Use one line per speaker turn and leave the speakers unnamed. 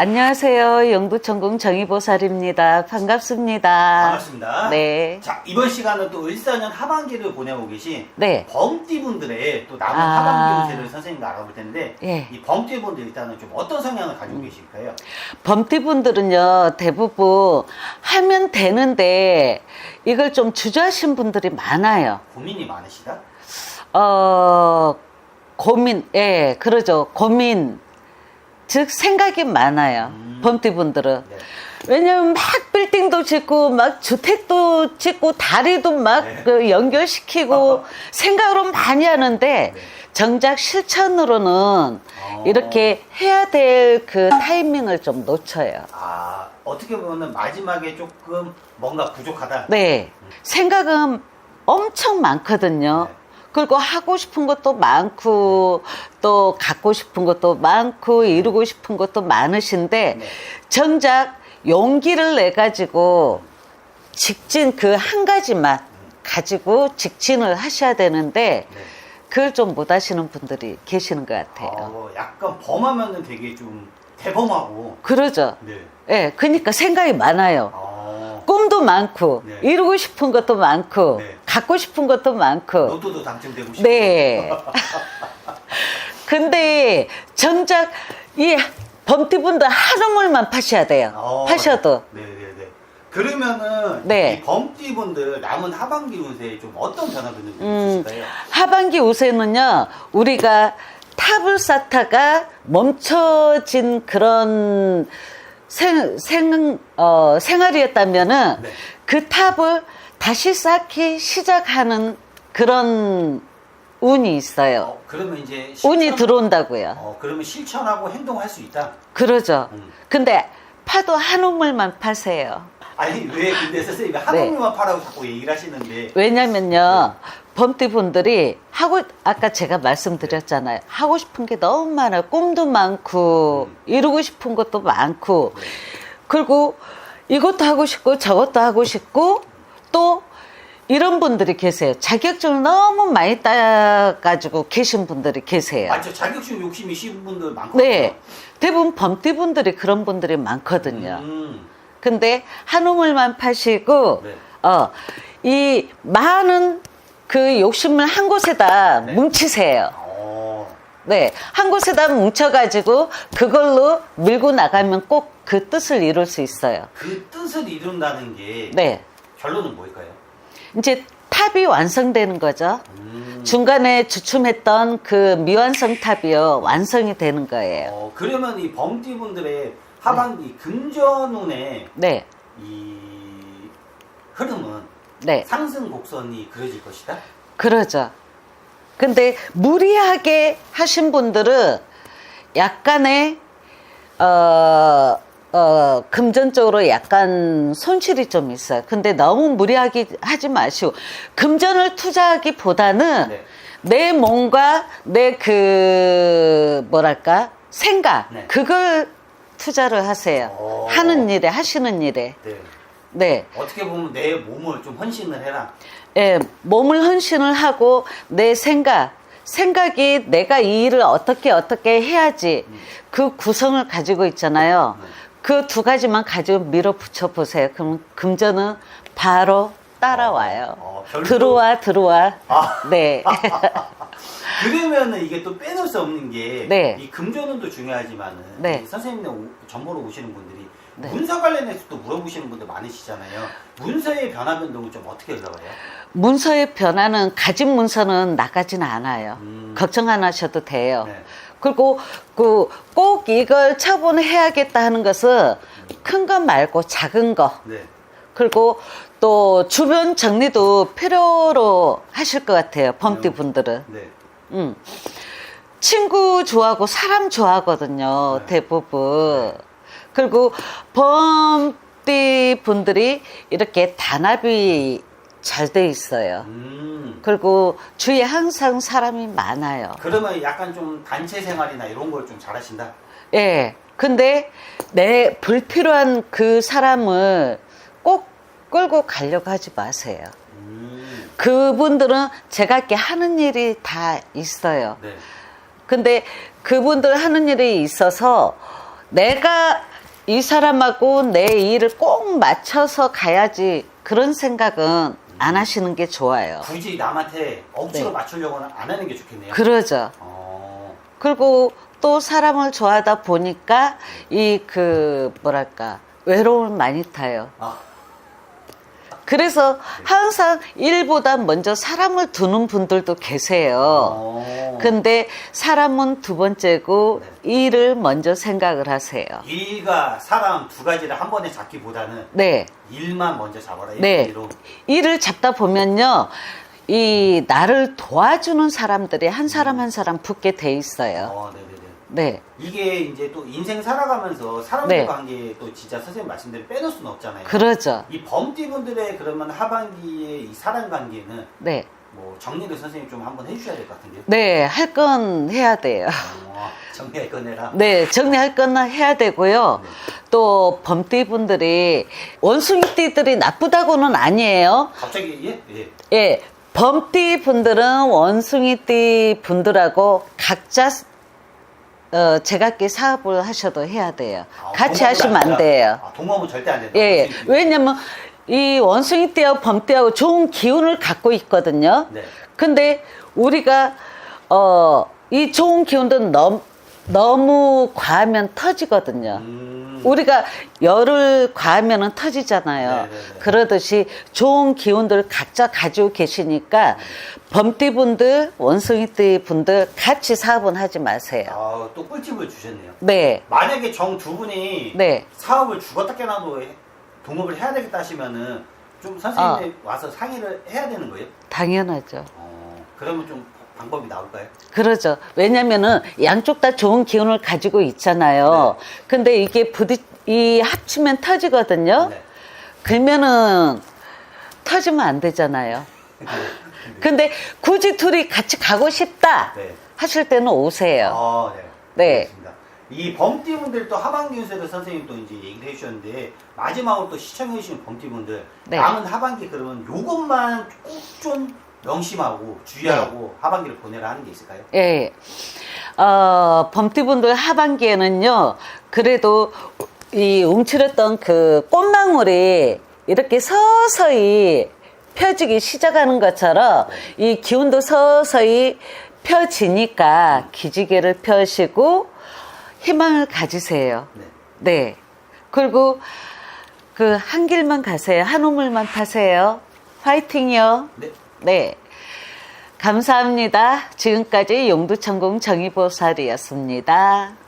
안녕하세요. 영부천궁 정의보살입니다. 반갑습니다.
반갑습니다.
네.
자, 이번 시간은 또 을사년 하반기를 보내고 계신
네.
범띠분들의 또 남은
아.
하반기 운세를 선생님과 알아볼 텐데
예.
이 범띠분들 일단은 좀 어떤 성향을 가지고 계실까요?
범띠분들은요, 대부분 하면 되는데 이걸 좀 주저하신 분들이 많아요.
고민이 많으시다?
어, 고민, 예, 그러죠. 고민. 즉, 생각이 많아요.
음.
범띠분들은.
네.
왜냐면 막 빌딩도 짓고 막 주택도 짓고 다리도 막
네.
그 연결시키고 생각으로 많이 하는데
네.
정작 실천으로는
어.
이렇게 해야 될 그 타이밍을 좀 놓쳐요.
아, 어떻게 보면 마지막에 조금 뭔가 부족하다.
네. 생각은 엄청 많거든요.
네.
그리고 하고 싶은 것도 많고 또 갖고 싶은 것도 많고 이루고 싶은 것도 많으신데
네.
정작 용기를 내 가지고 직진 그 한 가지만 가지고 직진을 하셔야 되는데
네.
그걸 좀 못 하시는 분들이 계시는 것 같아요.
어, 약간 범하면은 되게 좀 대범하고.
그러죠.
네.
예, 그러니까 생각이 많아요.
어,
꿈도 많고
네.
이루고 싶은 것도 많고
네.
갖고 싶은 것도 많고
로또도 당첨되고 싶고.
네. 근데 정작 이 범띠분들 한우물만 파셔야 돼요.
어,
파셔도.
네네네. 그러면은
네.
이 범띠분들 남은 하반기 운세에 좀 어떤 변화들이
음.
있으실까요?
하반기 우세는요, 우리가 탑을 쌓다가 멈춰진 그런 생, 생, 어, 생활이었다면은
네.
그 탑을 다시 쌓기 시작하는 그런 운이 있어요.
어, 그러면 이제
운이
실천-
들어온다고요.
어, 그러면 실천하고 행동할 수 있다.
그러죠.
음.
근데 파도 한 우물만 파세요.
아니 왜 근데 선생님이
네.
한국물만 파라고 자꾸 얘기를 하시는데
왜냐면요, 범띠 분들이 하고, 아까 제가 말씀드렸잖아요. 하고 싶은 게 너무 많아요. 꿈도 많고,
음.
이루고 싶은 것도 많고,
네.
그리고 이것도 하고 싶고, 저것도 하고 싶고, 또, 이런 분들이 계세요. 자격증을 너무 많이 따가지고 계신 분들이 계세요.
맞죠 자격증 욕심이 있는 분들 많거든요.
네. 대부분 범띠 분들이 그런 분들이 많거든요.
음,
근데 한 우물만 파시고
네.
어 이 많은 그 욕심을 한 곳에다
네.
뭉치세요.
어,
네, 한 곳에다 뭉쳐가지고 그걸로 밀고 나가면 꼭 그 뜻을 이룰 수 있어요.
그 뜻을 이룬다는 게
네,
결론은 뭘까요?
이제 탑이 완성되는 거죠.
음,
중간에 주춤했던 그 미완성 탑이요 완성이 되는 거예요.
어, 그러면 이 범띠 분들의 하반기 금전운의
네,
이 흐름은
네.
상승 곡선이 그려질 것이다.
그러죠. 근데 무리하게 하신 분들은 약간의 어, 어, 금전적으로 약간 손실이 좀 있어요. 근데 너무 무리하게 하지 마시고 금전을 투자하기보다는
네.
내 몸과 내 그 뭐랄까 생각
네.
그걸 투자를 하세요.
오.
하는 일에 하시는 일에
네.
네.
어떻게 보면 내 몸을 좀 헌신을 해라.
예, 몸을 헌신을 하고 내 생각, 생각이 내가 이 일을 어떻게 어떻게 해야지 그 구성을 가지고 있잖아요.
음.
그두 가지만 가지고 밀어붙여 보세요. 그럼 금전은 바로 따라와요.
어, 별로-
들어와, 들어와.
아.
네.
그러면은 이게 또 빼놓을 수 없는 게이
네.
금전운도 중요하지만은
네.
오- 전보러 오시는 분들이
네.
문서 관련해서 또 물어보시는 분들 많으시잖아요. 문서의 변화 변동은 좀 어떻게 흘러가요?
문서의 변화는 가진 문서는 나가지는 않아요.
음.
걱정 안 하셔도 돼요.
네.
그리고 그 꼭 이걸 처분해야겠다 하는 것은 큰거 말고 작은 거
네.
그리고 또 주변 정리도 필요로 하실 것 같아요. 범띠 분들은.
네.
음. 친구 좋아하고 사람 좋아하거든요.
네.
대부분. 그리고 범띠 분들이 이렇게 단합이 잘 돼 있어요.
음.
그리고 주위에 항상 사람이 많아요.
그러면 약간 좀 단체 생활이나 이런 걸 좀 잘하신다.
예. 근데 내 불필요한 그 사람을 꼭 끌고 가려고 하지 마세요.
음.
그분들은 제가 이렇게 하는 일이 다 있어요.
네.
근데 그분들 하는 일이 있어서 내가 이 사람하고 내 일을 꼭 맞춰서 가야지 그런 생각은 안 하시는 게 좋아요.
굳이 남한테 억지로
네.
맞추려고는 안 하는 게 좋겠네요.
그러죠.
어,
그리고 또 사람을 좋아하다 보니까 이 그 뭐랄까 외로움을 많이 타요.
아,
그래서 항상 일보다 먼저 사람을 두는 분들도 계세요.
어.
근데 사람은 두 번째고 일을 먼저 생각을 하세요.
일과 사람 두 가지를 한 번에 잡기보다는
네.
일만 먼저 잡아라.
네. 일을 잡다 보면요. 이 나를 도와주는 사람들이 한 사람 한 사람 붙게 돼 있어요.
어, 네 네. 이게 이제 또 인생 살아가면서 사람들
네.
관계 또 진짜 선생님 말씀대로 빼놓을 수는 없잖아요.
그러죠.
이 범띠분들의 그러면 하반기의 이 사람 관계는
네.
뭐 정리를 선생님 좀 한번 해주셔야 될 것 같은데요.
네. 할 건 해야 돼요.
어, 정리할 거내라.
네. 정리할 건 해야 되고요.
네.
또 범띠분들이 원숭이띠들이 나쁘다고는 아니에요.
갑자기 예? 예.
예. 범띠 분들은 원숭이띠 분들하고 각자 어, 제각기 사업을 하셔도 해야 돼요.
아,
같이 하시면 안. 돼요.
아, 동업은 절대 안 된다.
예,
원숭이.
왜냐면 이 원숭이띠하고 범띠하고 좋은 기운을 갖고 있거든요.
네.
근데 우리가 어, 이 좋은 기운도 너무, 너무 과하면 터지거든요.
음,
우리가 열을 과하면 터지잖아요.
네네네.
그러듯이 좋은 기운들 각자 가지고 계시니까 범띠 분들, 원숭이띠 분들 같이 사업은 하지 마세요.
아, 또 꿀팁을 주셨네요.
네,
만약에 정 두 분이
네.
사업을 죽었다 깨나도 해- 동업을 해야 되겠다 하시면은 좀 선생님이 와서 상의를 해야 되는 거예요?
당연하죠.
어, 그러면 좀 방법이 나올까요?
그러죠. 왜냐면은 양쪽 다 좋은 기운을 가지고 있잖아요. 근데 이게 부딪, 이 합치면 터지거든요.
네.
그러면은 터지면 안 되잖아요. 근데 굳이 둘이 같이 가고 싶다
네.
하실 때는 오세요.
아, 네.
네.
알겠습니다. 이 범띠분들 또 하반기 운세를 선생님 또 이제 얘기를 해주셨는데 마지막으로 또 시청해주신 범띠분들
네.
남은 하반기 그러면 요것만 꼭 좀 명심하고 주의하고
네.
하반기를 보내라 하는 게 있을까요?
예. 어, 범띠분들 하반기에는요, 그래도 이 움츠렸던 그 꽃망울이 이렇게 서서히 펴지기 시작하는 것처럼 이 기운도 서서히 펴지니까 기지개를 펴시고 희망을 가지세요.
네.
네. 그리고 그 한 길만 가세요. 한 우물만 타세요. 화이팅이요.
네.
네. 감사합니다. 지금까지 용두천공 정의보살이었습니다.